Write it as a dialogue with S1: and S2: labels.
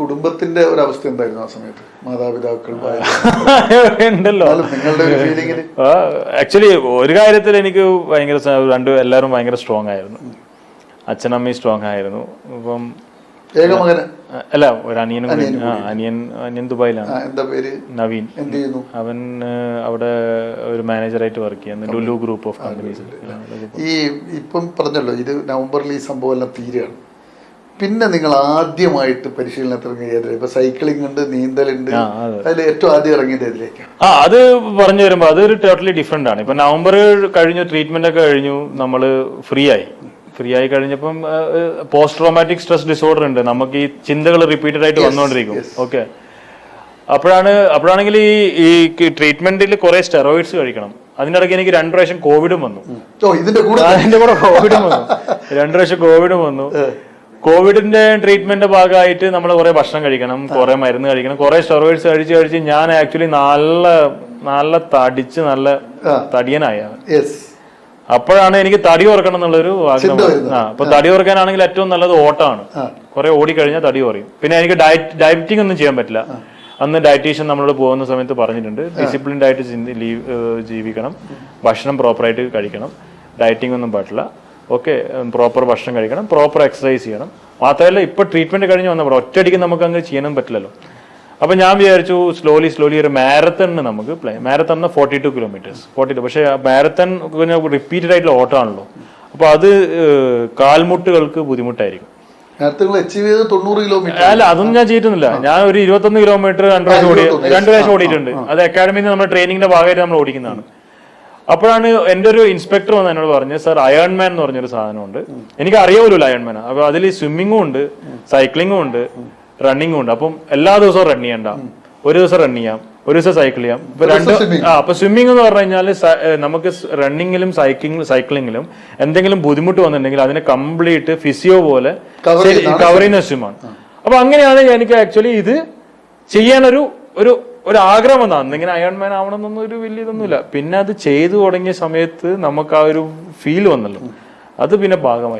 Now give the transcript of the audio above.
S1: കുടുംബത്തിന്റെ ഒരു അവസ്ഥ എന്തായിരുന്നു ആ സമയത്ത്? മാതാപിതാക്കൾ?
S2: ഉണ്ടല്ലോ.
S1: നിങ്ങളുടെ ഒരു
S2: ആക്ച്വലി ഒരു കാര്യത്തിൽ എനിക്ക് ഭയങ്കര രണ്ട് എല്ലാവരും ഭയങ്കര സ്ട്രോങ് ആയിരുന്നു. അച്ഛനമ്മയും സ്ട്രോങ് ആയിരുന്നു. അപ്പം അല്ല ഒരു അനിയനും അനിയൻ അനിയൻ ദുബായിലാണ്.
S1: എന്താ പേര്?
S2: നവീൻ.
S1: എന്ത് ചെയ്യുന്നു
S2: അവൻ അവിടെ ഒരു മാനേജറായിട്ട് വർക്ക് ചെയ്യുന്നു. ലുലു ഗ്രൂപ്പ് ഓഫ് കമ്പനീസ്
S1: ഈ ഇപ്പം പറഞ്ഞല്ലോ ഇത് നവംബറിൽ ഈ സംഭവം എല്ലാം തീരുകയാണ്. പിന്നെ നിങ്ങൾ ആദ്യമായിട്ട് പരിശീലനത്തിൽ ഇറങ്ങിയത് ഇപ്പൊ സൈക്ലിംഗ് ഉണ്ട് നീന്തലുണ്ട് അതിൽ ഏറ്റവും ആദ്യം ഇറങ്ങിയത് ഇതിലേക്കാണ്
S2: ആ അത് പറഞ്ഞു വരുമ്പോൾ അതൊരു ടോട്ടലി ഡിഫറെന്റ് ആണ്. ഇപ്പൊ നവംബർ കഴിഞ്ഞു ട്രീറ്റ്മെന്റ് ഒക്കെ കഴിഞ്ഞു നമ്മൾ ഫ്രീ ആയി ഫ്രീ ആയി കഴിഞ്ഞപ്പം പോസ്റ്റ് ട്രോമാറ്റിക് സ്ട്രെസ് ഡിസോർഡർ ഉണ്ട്. നമുക്ക് ഈ ചിന്തകൾ റിപ്പീറ്റഡ് ആയിട്ട് വന്നുകൊണ്ടിരിക്കും ഓക്കെ അപ്പോഴാണ് അപ്പോഴാണെങ്കിൽ ഈ ഈ ട്രീറ്റ്മെന്റിൽ കുറെ സ്റ്റെറോയിഡ്സ് കഴിക്കണം. അതിനിടയ്ക്ക് എനിക്ക് രണ്ടു പ്രാവശ്യം കോവിഡും വന്നു.
S1: ഇതിന്റെ കൂടെ
S2: കോവിഡും വന്നു. രണ്ടു പ്രാവശ്യം കോവിഡും വന്നു. കോവിഡിന്റെ ട്രീറ്റ്മെന്റ് ഭാഗമായിട്ട് നമ്മൾ കുറെ ഭക്ഷണം കഴിക്കണം കുറെ മരുന്ന് കഴിക്കണം കുറെ സ്റ്റെറോയിഡ്സ് കഴിച്ച് കഴിച്ച് ഞാൻ ആക്ച്വലി നല്ല നല്ല തടിച്ച് നല്ല തടിയനായ അപ്പോഴാണ് എനിക്ക് തടി ഓർക്കണം എന്നുള്ളൊരു ആഗ്രഹം. ആ അപ്പൊ തടി ഓർക്കാനാണെങ്കിൽ ഏറ്റവും നല്ലത് ഓട്ടമാണ് കുറെ ഓടിക്കഴിഞ്ഞാൽ തടി ഓറിയും. പിന്നെ എനിക്ക് ഡയറ്റ് ഡയറ്റിംഗ് ഒന്നും ചെയ്യാൻ പറ്റില്ല. അന്ന് ഡയറ്റീഷ്യൻ നമ്മളോട് പോകുന്ന സമയത്ത് പറഞ്ഞിട്ടുണ്ട് ഡിസിപ്ലിൻഡ് ആയിട്ട് ജീവിക്കണം. ഭക്ഷണം പ്രോപ്പറായിട്ട് കഴിക്കണം. ഡയറ്റിംഗ് ഒന്നും പാടില്ല ഓക്കെ പ്രോപ്പർ ഭക്ഷണം കഴിക്കണം പ്രോപ്പർ എക്സസൈസ് ചെയ്യണം. മാത്രമല്ല ഇപ്പൊ ട്രീറ്റ്മെന്റ് കഴിഞ്ഞ് വന്നപ്പോൾ ഒറ്റയടിക്ക് നമുക്ക് അങ്ങ് ചെയ്യാനും പറ്റില്ലല്ലോ. അപ്പൊ ഞാൻ വിചാരിച്ചു സ്ലോലി സ്ലോലി ഒരു മാരത്തൺ നമുക്ക് play മാരത്തണിന് forty two kilometres forty two പക്ഷേ മാരത്തൺ റിപ്പീറ്റഡ് ആയിട്ടുള്ള ഓട്ടമാണല്ലോ. അപ്പൊ അത് കാൽമുട്ടുകൾക്ക് ബുദ്ധിമുട്ടായിരിക്കും. അല്ല അതൊന്നും ഞാൻ ചെയ്തിട്ടില്ല ഞാൻ ഒരു ഇരുപത്തൊന്ന് കിലോമീറ്റർ രണ്ടു പ്രാവശ്യം ഓടി രണ്ടു പ്രാവശ്യം ഓടിയിട്ടുണ്ട്. അത് അക്കാഡമിയിൽ നമ്മുടെ ട്രെയിനിങ്ങിന്റെ ഭാഗമായിട്ട് നമ്മൾ ഓടിക്കുന്നതാണ്. അപ്പോഴാണ് എന്റെ ഒരു ഇൻസ്പെക്ടർ വന്ന് എന്നോട് പറഞ്ഞത് സാർ അയൺമാൻ എന്ന് പറഞ്ഞൊരു സാധനമുണ്ട്. എനിക്ക് അറിയാമല്ലോ അയൺമാൻ അപ്പൊ അതിൽ സ്വിമ്മിങ്ങും ഉണ്ട് സൈക്ലിങ്ങും ഉണ്ട് റണ്ണിങ്ങും ഉണ്ട്. അപ്പം എല്ലാ ദിവസവും റൺ ചെയ്യണ്ട. ഒരു ദിവസം റൺ ചെയ്യാം ഒരു ദിവസം സൈക്കിൾ ചെയ്യാം. ഇപ്പൊ രണ്ട് ആ അപ്പൊ സ്വിമ്മിംഗ് എന്ന് പറഞ്ഞു കഴിഞ്ഞാൽ നമുക്ക് റണ്ണിങ്ങിലും സൈക്ലിംഗ് സൈക്ലിങ്ങിലും എന്തെങ്കിലും ബുദ്ധിമുട്ട് വന്നിട്ടുണ്ടെങ്കിൽ അതിനെ കംപ്ലീറ്റ് ഫിസിയോ പോലെ കവർ ചെയ്യുന്ന സ്വിമ്മാണ് അപ്പൊ അങ്ങനെയാണ് എനിക്ക് ആക്ച്വലി ഇത് ചെയ്യാനൊരു ഒരു ഒരു ആഗ്രഹം വന്നത് അന്നിങ്ങനെ അയൺമാൻ ആവണമെന്നൊന്നും ഒരു വലിയ ഇതൊന്നുമില്ല. പിന്നെ അത് ചെയ്തു തുടങ്ങിയ സമയത്ത് നമുക്ക് ആ ഒരു ഫീൽ വന്നല്ലോ. അത് പിന്നെ ഭാഗമായി.